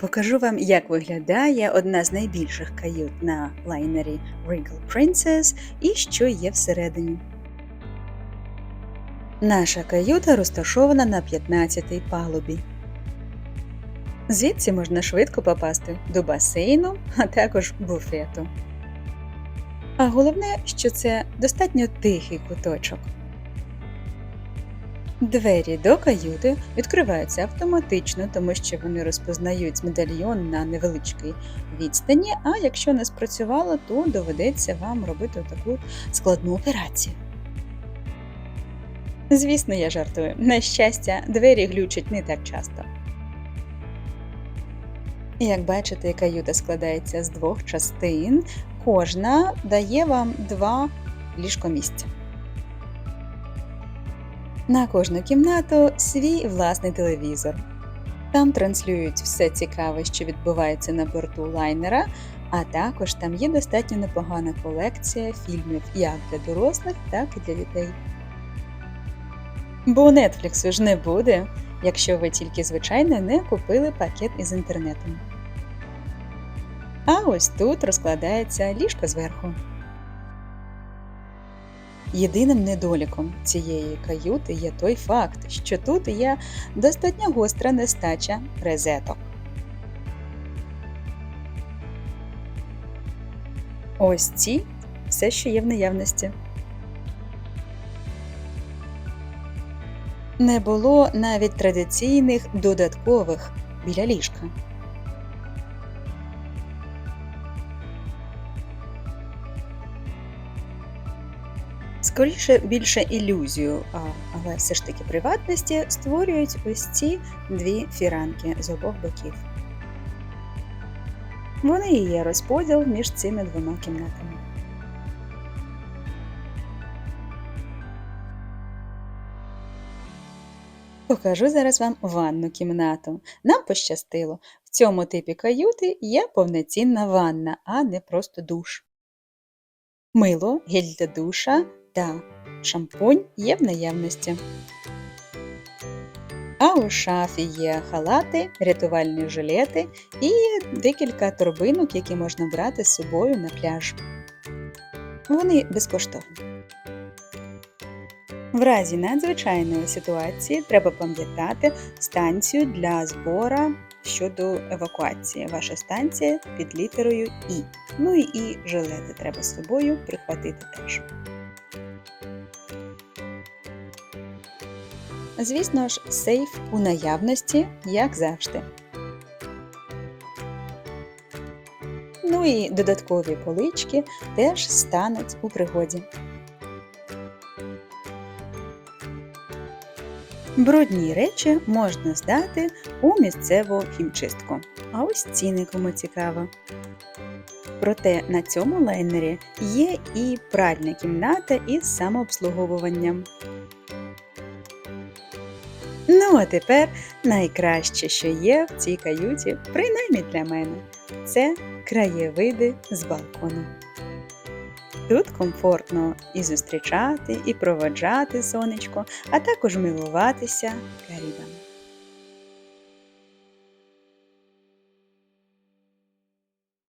Покажу вам, як виглядає одна з найбільших кают на лайнері Regal Princess і що є всередині. Наша каюта розташована на 15-й палубі. Звідси можна швидко попасти до басейну, а також буфету. А головне, що це достатньо тихий куточок. Двері до каюти відкриваються автоматично, тому що вони розпознають медальйон на невеличкій відстані. А якщо не спрацювало, то доведеться вам робити таку складну операцію. Звісно, я жартую. На щастя, двері глючать не так часто. Як бачите, каюта складається з двох частин. Кожна дає вам два ліжкомісця. На кожну кімнату свій власний телевізор. Там транслюють все цікаве, що відбувається на борту лайнера, а також там є достатньо непогана колекція фільмів як для дорослих, так і для дітей. Бо Нетфліксу ж не буде, якщо ви тільки, звичайно, не купили пакет із інтернетом. А ось тут розкладається ліжко зверху. Єдиним недоліком цієї каюти є той факт, що тут є достатньо гостра нестача резеток. Ось ці все, що є в наявності. Не було навіть традиційних додаткових біля ліжка. Скоріше більше ілюзію, але все ж таки приватності створюють ось ці дві фіранки з обох боків. Вони і є розподіл між цими двома кімнатами. Покажу зараз вам ванну кімнату. Нам пощастило. В цьому типі каюти є повноцінна ванна, а не просто душ. Мило, гель для душа та шампунь є в наявності. А у шафі є халати, рятувальні жилети і декілька торбинок, які можна брати з собою на пляж. Вони безкоштовні. В разі надзвичайної ситуації треба пам'ятати станцію для збора щодо евакуації. Ваша станція під літерою І. Ну і і жилети треба з собою прихватити теж. Звісно ж, сейф у наявності, як завжди. Ну і додаткові полички теж стануть у пригоді. Брудні речі можна здати у місцеву хімчистку. А ось ціни кому цікаво. Проте на цьому лайнері є і пральна кімната із самообслуговуванням. Ну, а тепер найкраще, що є в цій каюті, принаймні для мене, це краєвиди з балкону. Тут комфортно і зустрічати, і проводжати сонечко, а також милуватися Карібом.